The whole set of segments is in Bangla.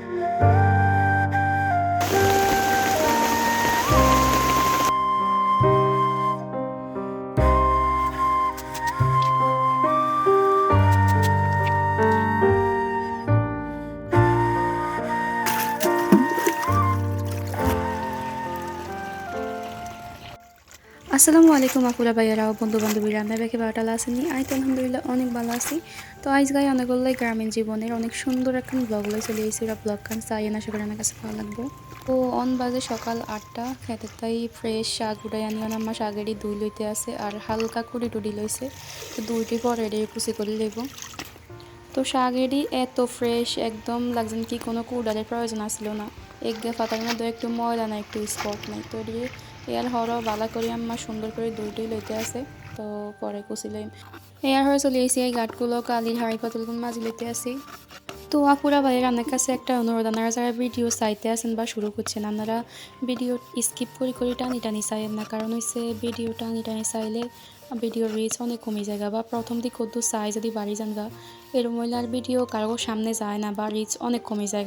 Thank you. আসসালামু আলাইকুম আপুরা ভাইয়ারা ও বন্ধু বান্ধবীরা আমরা বেঁকে বারোটালা আসেনি আই তো আলহামদুলিল্লাহ অনেক ভালো আছি। তো আইজ গায়ে অনেকগুলোই গ্রামীণ জীবনের অনেক সুন্দর একটা ব্লগ লই চলে এসেছি। ওরা ব্লগ খান চাই না সেখানে আমার কাছে ভালো লাগবো। তো অন বাজে সকাল আটটা খেতে তাই ফ্রেশ শাক উঠাই আনি আমার শাকেরই দুই লইতে আছে আর হালকা কুড়ি টুড়ি লইছে। তো দুইটি পরে রে কুচি করে লইব। তো শাকেরই এত ফ্রেশ একদম লাগছেন কি কোনো কুড়ালের প্রয়োজন আসলো না। এগে ফাতার মধ্যে একটু ময়লা না একটু স্পট নাই। তো দিয়ে এয়ার হর বালা করে আমার সুন্দর করে দুইটাই লইতে আছে, তো পরে কুচি লইম এয়ার হয়ে চলে এসি এই গাঠগুলো কালির হাড়ি পাতলগুলো মাঝি লইতে আসি তো আপুরা ভাইয়ের আপনার কাছে একটা অনুরোধ আপনারা যারা ভিডিও চাইতে আছেন বা শুরু করছেন আপনারা ভিডিও স্কিপ করে করে টানি টানি চাইেন না কারণ হচ্ছে ভিডিও টানি টানি চাইলে ভিডিও রিচ অনেক কমে যায় বা প্রথম দিক কদ্দু চাই যদি বাড়ি যান গা এরম আর ভিডিও কারও সামনে যায় না বা রিচ অনেক কমে যায়।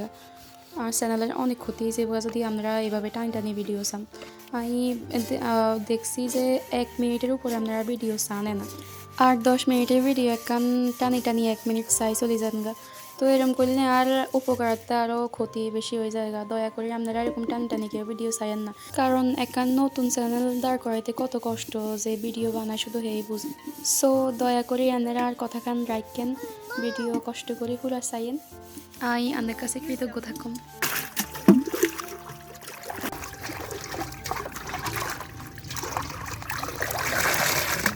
আর চ্যানেলের অনেক ক্ষতি এবার যদি আমরা এভাবে টানি টানি ভিডিও চান আমি দেখছি যে এক মিনিটের উপরে আপনারা ভিডিও চানে না। আর দশ মিনিটের ভিডিও একখান টানি টানি এক মিনিট চাই চলে যান গা। তো এরকম করলে আর উপকারটা আরও ক্ষতি বেশি হয়ে যায় দয়া করে আপনারা এরকম টানি টানি কেউ ভিডিও চাইয়েন না। কারণ একখান নতুন চ্যানেল দাঁড় করাইতে কত কষ্ট যে ভিডিও বানায় শুধু হেই বুঝ। সো দয়া করে আপনারা আর কথা খান রাখেন। ভিডিও কষ্ট করে পুরা চাইয়েন আই আপনার কাছে কৃতজ্ঞ থাকুন।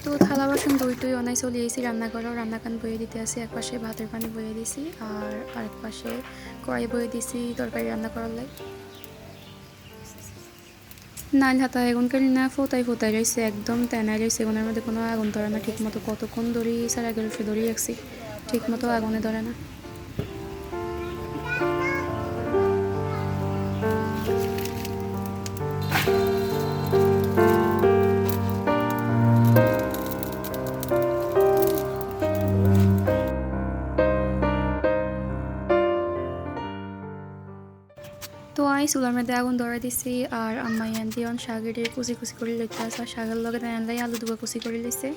তো থালা বাসন দুই টুই অনাই চলে এসেছি রান্না করো রান্না বয়ে দিতে আসি এক পাশে ভাতের পানি বয়ে দিছি, আর আরেক পাশে কড়াই বয়ে দিছি তরকারি রান্না করার লাই। নাল হাতা এখনকার না ফোতাই ফোতাই রয়েছে একদম তেনাই রয়েছে এগুলোর মধ্যে কোনো আগুন ধরে না ঠিক মতো কতক্ষণ দড়ি সারা গেলে সে দড়ি রাখছি ঠিক মতো আগুনে ধরে না। চুলার মধ্যে আগুন ধরা দিছি, আর আম্মাই আন্টি অন শাকের কুচি কুচি করে লইতে আছে আর শাকের লগে আনলাই আলু দুবা কুচি করে লিছে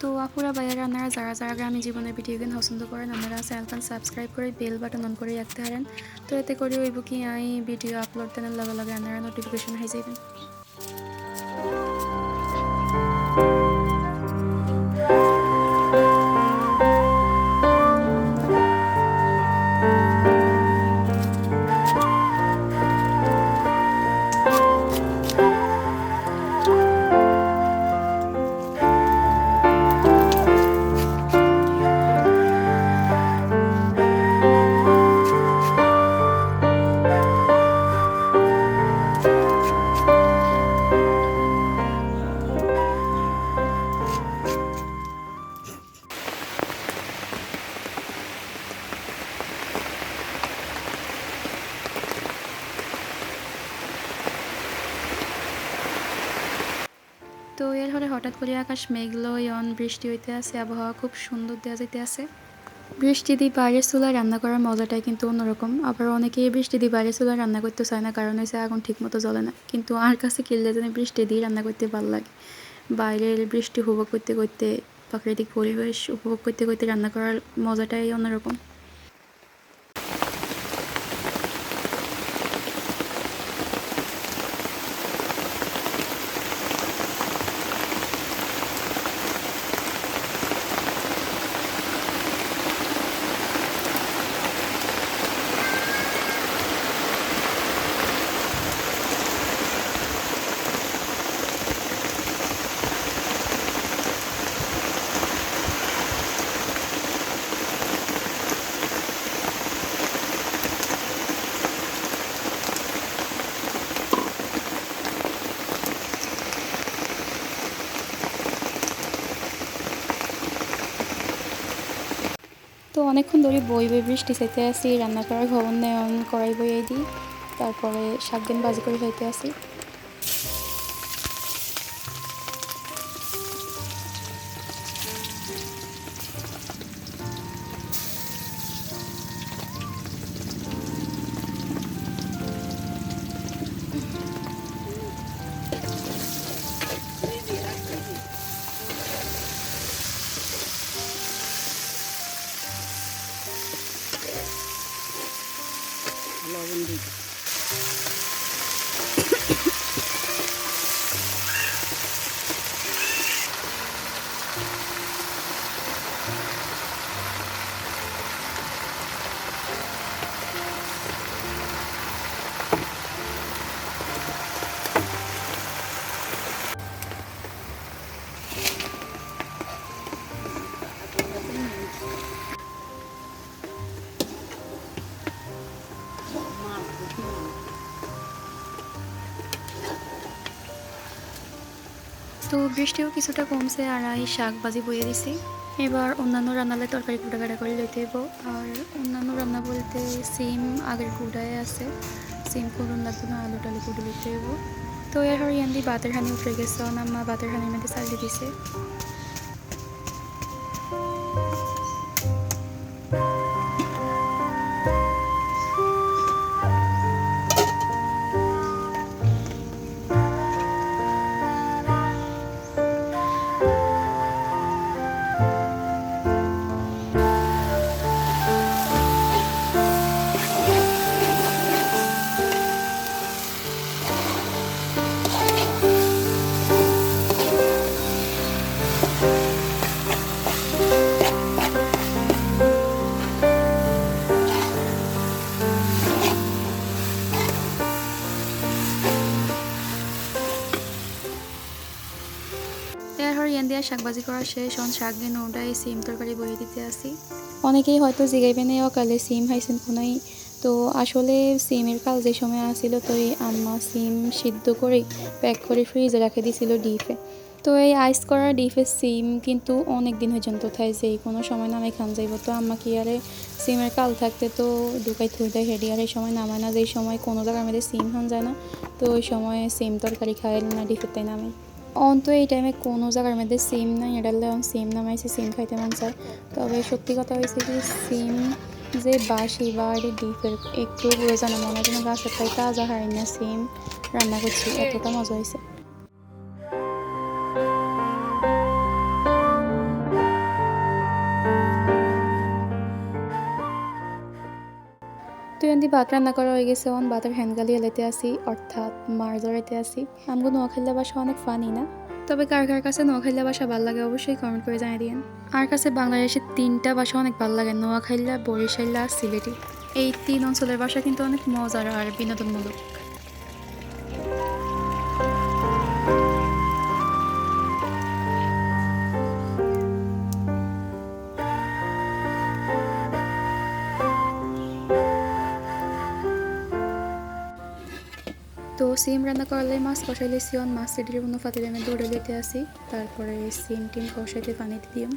তো আপুরা বাইরে আপনারা যারা যারা আমি জীবনের ভিডিও গেম পছন্দ করেন, আপনারা চ্যানেলটা সাবস্ক্রাইব করে বেল বাটন অন করে রাখতে পারেন। তো এতে করে ওইব কি আই ভিডিও আপলোড দেন লগে লগে আপনারা নোটিফিকেশন হয়ে যাবেন এর হলে হঠাৎ করে আকাশ মেঘলো ইয়ন বৃষ্টি হইতে আছে, আবহাওয়া খুব সুন্দর দেওয়া যেতে আছে। বৃষ্টি দিয়ে বাইরের চুলায় রান্না করার মজাটাই কিন্তু অন্যরকম। আবার অনেকেই বৃষ্টি দিয়ে বাইরের চুলায় রান্না করতে চায় না, কারণ হয়েছে আগুন ঠিক মতো জ্বলে না। কিন্তু আর কাছে কিনলে যেন বৃষ্টি দিয়ে রান্না করতে ভালো লাগে। বাইরের বৃষ্টি উপভোগ করতে করতে প্রাকৃতিক পরিবেশ উপভোগ করতে করতে রান্না করার মজাটাই অন্যরকম। তো অনেকক্ষণ ধরে বই বই বৃষ্টি চাইতে আসি রান্না করার খবর নেন কড়াই বইয়ে দিই তারপরে শাক দিন বাজি করে খাইতে আসি। তো বৃষ্টিও কিছুটা কমছে আর এই শাক ভাজি বইয়ে দিছি। এবার অন্যান্য রান্নালে তরকারি কুটাকাটা করে লইতে হইব। আর অন্যান্য রান্না বলতে সিম আগের কুটায় আছে। সিম করুন লাগবে না, আলু টালু কুটে লইতে হইব। তো এর হর ইয়ান্দি বাতের হানি উঠে গেছে আমার বাতের হানির মধ্যে চালিয়ে দিছে। ইয়ান দিয়া শাকবাজি করা শেষ, অন শাক দিয়ে ওটাই সিম তরকারি বয়ে দিতে আসি। অনেকেই হয়তো জিগাইবেন এই অকালে সিম খাইছেন কোনাই? তো আসলে সিমের কাল যে সময় আসছিল তো এই আম্মা সিম সিদ্ধ করে প্যাক করে ফ্রিজে রেখে দিছিল ডিপে তো এই আইস করা ডিপের সিম কিন্তু অনেক দিন পর্যন্ত থাই যে কোনো সময় নামে খান যাইব। তো আম্মা কি আরে সিমের কাল থাকতে তো ঢুকাই থুই দেয় হেডি, আর এই সময় নামায় না যেই সময় কোনো জায়গার মধ্যে সিম খান যায় না, তো ওই সময় সিম তরকারি খায় না ডিপের তাই নামে অন তো এই টাইমে কোনো জায়গার মধ্যে সিম নাই, এটা অন সিম নামাইছে সিম খাইতে মন চায়। তবে সত্যি কথা হয়েছে যে সিম যে বাসি বা ডিপের একটু প্রয়োজন জানা মনে হয় যেন গাছের তাই তাজা হয় না সিম রান্না করছি, এতটা মজা হয়েছে এমনি ভাত রান্না করা হয়ে গেছে। অন ভাতের হ্যান্ডগালি এলাইতে আসি, অর্থাৎ মার জড়াইতে আসি। আমগো নোয়াখালীলা বাসা অনেক ফানি না? তবে কার কার কাছে নোয়াখালীলা বাসা ভালো লাগে অবশ্যই কমেন্ট করে জানিয়ে দিন আর কাছে বাংলাদেশের তিনটা ভাষা অনেক ভালো লাগে, নোয়াখালীলা বরিশাল্লা সিলেটি। এই তিন অঞ্চলের ভাষা কিন্তু অনেক মজার আর বিনোদনমূলক। তো সিম রান্না করলে মাছ কষাইলে সিয়ন মাছ সেটির কোনো ফাতিলে আমি দৌড়ে দিতে আসি। তারপরে সিম টিম কষাইতে পানি দিম।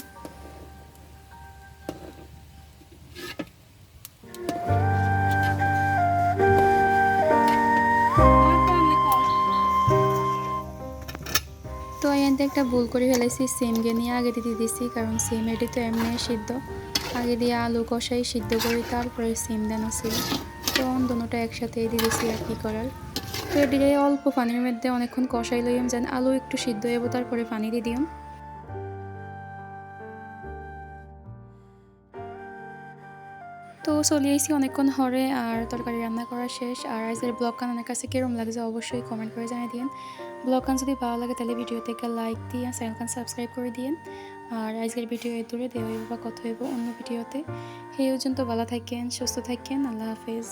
তো এনতে একটা ভুল করে ফেলেছি সিমকে নিয়ে আগে দিতে দিছি, কারণ সিম এটি তো এমনি সিদ্ধ। আগে দিয়ে আলু কষাই সিদ্ধ করি, তারপরে সিম দেন ছিল তো দুটোটা একসাথে দিয়ে দিছি আর কি করার। তো এদিকে অল্প পানির মধ্যে অনেকক্ষণ কষাই লইম, যেন আলু একটু সিদ্ধ হইব, তারপরে পানি দিয়ে দিম। তো চলে আইসি অনেকক্ষণ হরে, আর তরকারি রান্না করা শেষ। আর আজকের ব্লগ কান অনেক কাছে কিরম লাগছে অবশ্যই কমেন্ট করে জানিয়ে দিন ব্লগ কান যদি ভালো লাগে, তাহলে ভিডিওতে একটা লাইক দিয়ে চ্যানেল কান সাবস্ক্রাইব করে দিন আর আজকের ভিডিও এই দূরে দেওয়া হইব বা কথা হইব অন্য ভিডিওতে। সেই পর্যন্ত ভালো থাকেন, সুস্থ থাকেন, আল্লাহ হাফেজ।